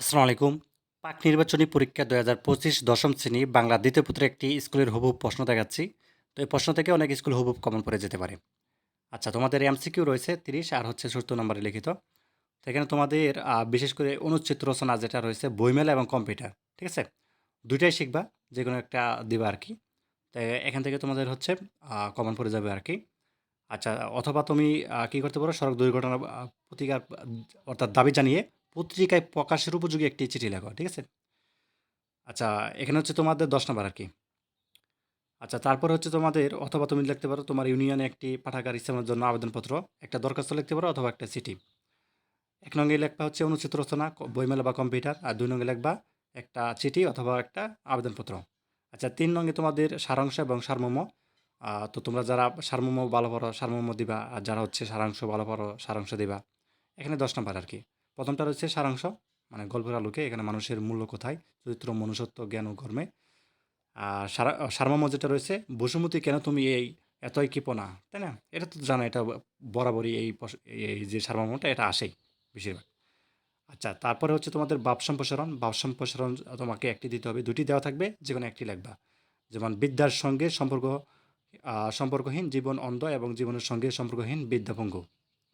আসসালামু আলাইকুম। পাক নির্বাচনী পরীক্ষা দু হাজার পঁচিশ দশম শ্রেণি বাংলা দ্বিতীয় পত্রে একটি স্কুলের হুবুব প্রশ্ন দেখাচ্ছি। তো এই প্রশ্ন থেকে অনেক স্কুল হুবুব কমন পড়ে যেতে পারে। আচ্ছা তোমাদের এমসিকিউ রয়েছে তিরিশ আর হচ্ছে সত্তর নম্বরে লিখিত। তো এখানে তোমাদের বিশেষ করে অনুচ্চিত্র রচনা যেটা রয়েছে, বইমেলা এবং কম্পিউটার, ঠিক আছে? দুইটাই শিখবা যে কোনো একটা দিবা আর কি। তাই এখান থেকে তোমাদের হচ্ছে কমন পড়ে যাবে আর কি। আচ্ছা অথবা তুমি কি করতে পারো? সড়ক দুর্ঘটনা প্রতিকার, অর্থাৎ দাবি জানিয়ে পত্রিকায় প্রকাশের উপযোগী একটি চিঠি লেখো, ঠিক আছে? আচ্ছা এখানে হচ্ছে তোমাদের দশ নম্বর আর কি। আচ্ছা তারপর হচ্ছে তোমাদের, অথবা তুমি লিখতে পারো তোমার ইউনিয়নে একটি পাঠাগার স্থাপনের জন্য আবেদনপত্র, একটা দরখাস্ত লিখতে পারো অথবা একটা চিঠি। এক নঙ্গে লেখবা হচ্ছে অনুচিত রচনা বইমেলা বা কম্পিউটার, আর দুই নঙ্গে লেখবা একটা চিঠি অথবা একটা আবেদনপত্র। আচ্ছা তিন নঙ্গে তোমাদের সারাংশ এবং সারমর্ম। তো তোমরা যারা সারমর্ম ভালো পারো সারমর্ম দিবা, আর যারা হচ্ছে সারাংশ ভালো পারো সারাংশ দিবা। এখানে দশ নম্বর আর কি। প্রথমটা রয়েছে সারাংশ মানে গল্পের আলোকে, এখানে মানুষের মূল্য কোথায়, চরিত্র, মনুষ্যত্ব, জ্ঞান ও কর্মে। আর সারা, সারমর্ম যেটা রয়েছে, বসুমতী, কেন তুমি এই, এতই কৃপনা তাই না? এটা তো জানো, এটা বরাবরই এই এই যে সারমর্মটা, এটা আসেই বেশিরভাগ। আচ্ছা তারপরে হচ্ছে তোমাদের বাপ সম্প্রসারণ বাপ সম্প্রসারণ তোমাকে একটি দিতে হবে, দুটি দেওয়া থাকবে যে কোনো একটি লাগবা যেমন, বিদ্যার সঙ্গে সম্পর্ক সম্পর্কহীন জীবন অন্ধ এবং জীবনের সঙ্গে সম্পর্কহীন বিদ্যাভঙ্গ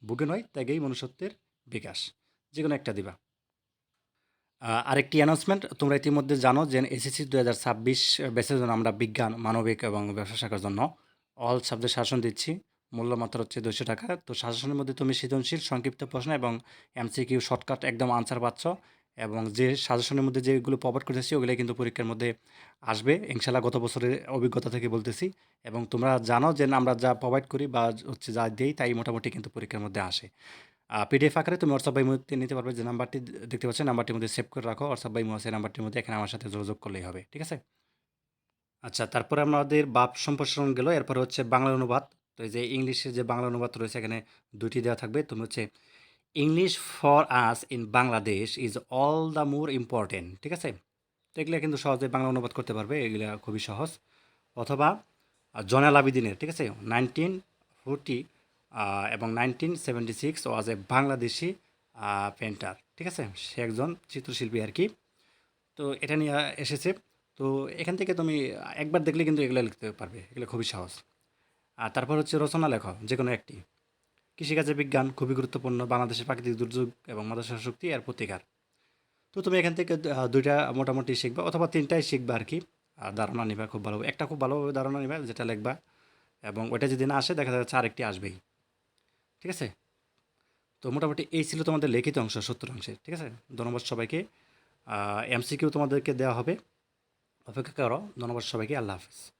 বুকে নয়, ত্যাগেই মনুষ্যত্বের বিকাশ। যে কোনো একটা দিবা। আরেকটি অ্যানাউন্সমেন্ট তোমরা ইতিমধ্যে জানো যে এসএসসি দু হাজার ছাব্বিশ ব্যাচের জন্য আমরা বিজ্ঞান, মানবিক এবং ব্যবসা শাখার জন্য অল সাবজেক্ট শাসন দিচ্ছি। মূল্য মাত্র হচ্ছে দুশো টাকা। তো শাসনের মধ্যে তুমি সৃজনশীল, সংক্ষিপ্ত প্রশ্ন এবং এমসিকিউ শর্টকাট একদম আনসার পাচ্ছ এবং যে সাজেশনের মধ্যে যেগুলো প্রভাব করতেছি ওগুলো কিন্তু পরীক্ষার মধ্যে আসবে। ইনশাল্লাহ গত বছরের অভিজ্ঞতা থেকে বলতেছি এবং তোমরা জানো যে আমরা যা প্রোভাইড করি বা হচ্ছে যা দিই তাই মোটামুটি কিন্তু পরীক্ষার মধ্যে আসে। পিডিএফ আকারে তুমি হোয়াটসঅ্যাপ বাই মধ্যে নিতে পারবে যে নাম্বারটি দেখতে পাচ্ছ নাম্বারটির মধ্যে সেভ করে রাখো। হোয়াটসঅ্যাপ বাই সেই নাম্বারটির মধ্যে এখানে আমার সাথে যোগাযোগ করলেই হবে ঠিক আছে? আচ্ছা তারপরে আমাদের বাপ সম্প্রসারণ গেল এরপরে হচ্ছে বাংলা অনুবাদ। তো এই যে ইংলিশের যে বাংলা অনুবাদ রয়েছে এখানে দুটি দেওয়া থাকবে। তুমি হচ্ছে English for us in Bangladesh is all the more important ঠিক আছে? তো এগুলো কিন্তু সহজে বাংলা অনুবাদ করতে পারবে এগুলো খুবই সহজ। অথবা আহ, জয়নাল আবিদিনের ঠিক আছে? নাইনটিন ফোরটি এবং nineteen seventy six was a Bangladeshi painter ঠিক আছে? সে একজন চিত্রশিল্পী আর কি। তো এটা নিয়ে এসেছে। তো এখান থেকে তুমি একবার দেখলে কিন্তু এগুলো লিখতে পারবে। এগুলো খুবই সহজ। আর তারপর হচ্ছে রচনা লেখো যে কোনো একটি। কৃষিকাজে বিজ্ঞান খুবই গুরুত্বপূর্ণ, বাংলাদেশের প্রাকৃতিক দুর্যোগ এবং মাদ্রাসা শক্তি আর প্রতিকার। তো তুমি এখান থেকে দুইটা মোটামুটি শিখবা, অথবা তিনটাই শিখবা আর কি। ধারণা নিবা খুব ভালো একটা খুব ভালোভাবে ধারণা নিবা, যেটা লিখবা। এবং ওটা যদি না আসে, দেখা যাচ্ছে আরেকটি আসবেই। ঠিক আছে? তো মোটামুটি এই ছিল তোমাদের লিখিত অংশ, সত্তর অংশের ঠিক আছে? ধন্যবাদ সবাইকে। এমসিকিউ তোমাদেরকে দেওয়া হবে। অপেক্ষা করো, ধন্যবাদ সবাইকে, আল্লাহ হাফিজ।